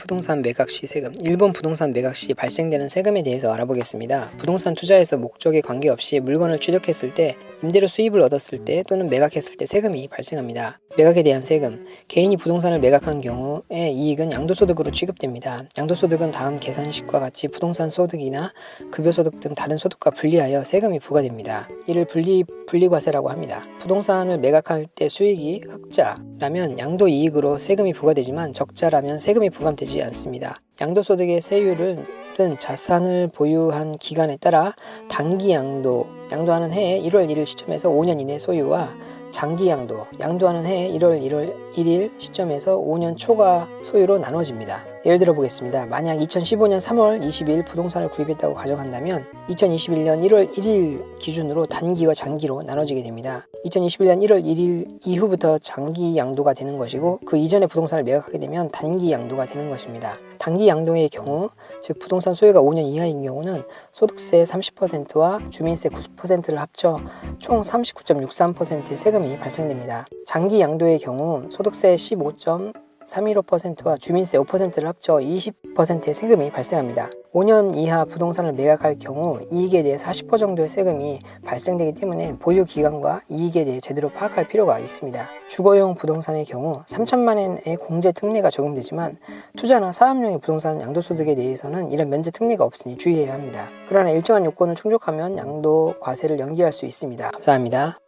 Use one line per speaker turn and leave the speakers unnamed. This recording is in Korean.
부동산 매각 시 세금. 일본 부동산 매각 시 발생되는 세금에 대해서 알아보겠습니다. 부동산 투자에서 목적에 관계없이 물건을 취득했을 때, 임대료 수입을 얻었을 때 또는 매각했을 때 세금이 발생합니다. 매각에 대한 세금. 개인이 부동산을 매각한 경우에 이익은 양도소득으로 취급됩니다. 양도소득은 다음 계산식과 같이 부동산 소득이나 급여소득 등 다른 소득과 분리하여 세금이 부과됩니다. 이를 분리, 분리과세라고 합니다. 부동산을 매각할 때 수익이 흑자 라면 양도 이익으로 세금이 부과되지만 적자라면 세금이 부과되지 않습니다. 양도소득의 세율은 자산을 보유한 기간에 따라 단기 양도, 양도하는 해에 1월 1일 시점에서 5년 이내 소유와 장기 양도, 양도하는 해에 1월 1월 1일 시점에서 5년 초과 소유로 나눠집니다. 예를 들어 보겠습니다. 만약 2015년 3월 20일 부동산을 구입했다고 가정한다면 2021년 1월 1일 기준으로 단기와 장기로 나눠지게 됩니다. 2021년 1월 1일 이후부터 장기 양도가 되는 것이고 그 이전에 부동산을 매각하게 되면 단기 양도가 되는 것입니다. 단기 양도의 경우, 즉 부동산 소유가 5년 이하인 경우는 소득세 30%와 주민세 90%를 합쳐 총 39.63%의 세금이 발생됩니다. 장기 양도의 경우 소득세 15.315%와 주민세 5%를 합쳐 20%의 세금이 발생합니다. 5년 이하 부동산을 매각할 경우 이익에 대해 40% 정도의 세금이 발생되기 때문에 보유 기간과 이익에 대해 제대로 파악할 필요가 있습니다. 주거용 부동산의 경우 3천만 원의 공제 특례가 적용되지만 투자나 사업용의 부동산 양도소득에 대해서는 이런 면제 특례가 없으니 주의해야 합니다. 그러나 일정한 요건을 충족하면 양도 과세를 연기할 수 있습니다. 감사합니다.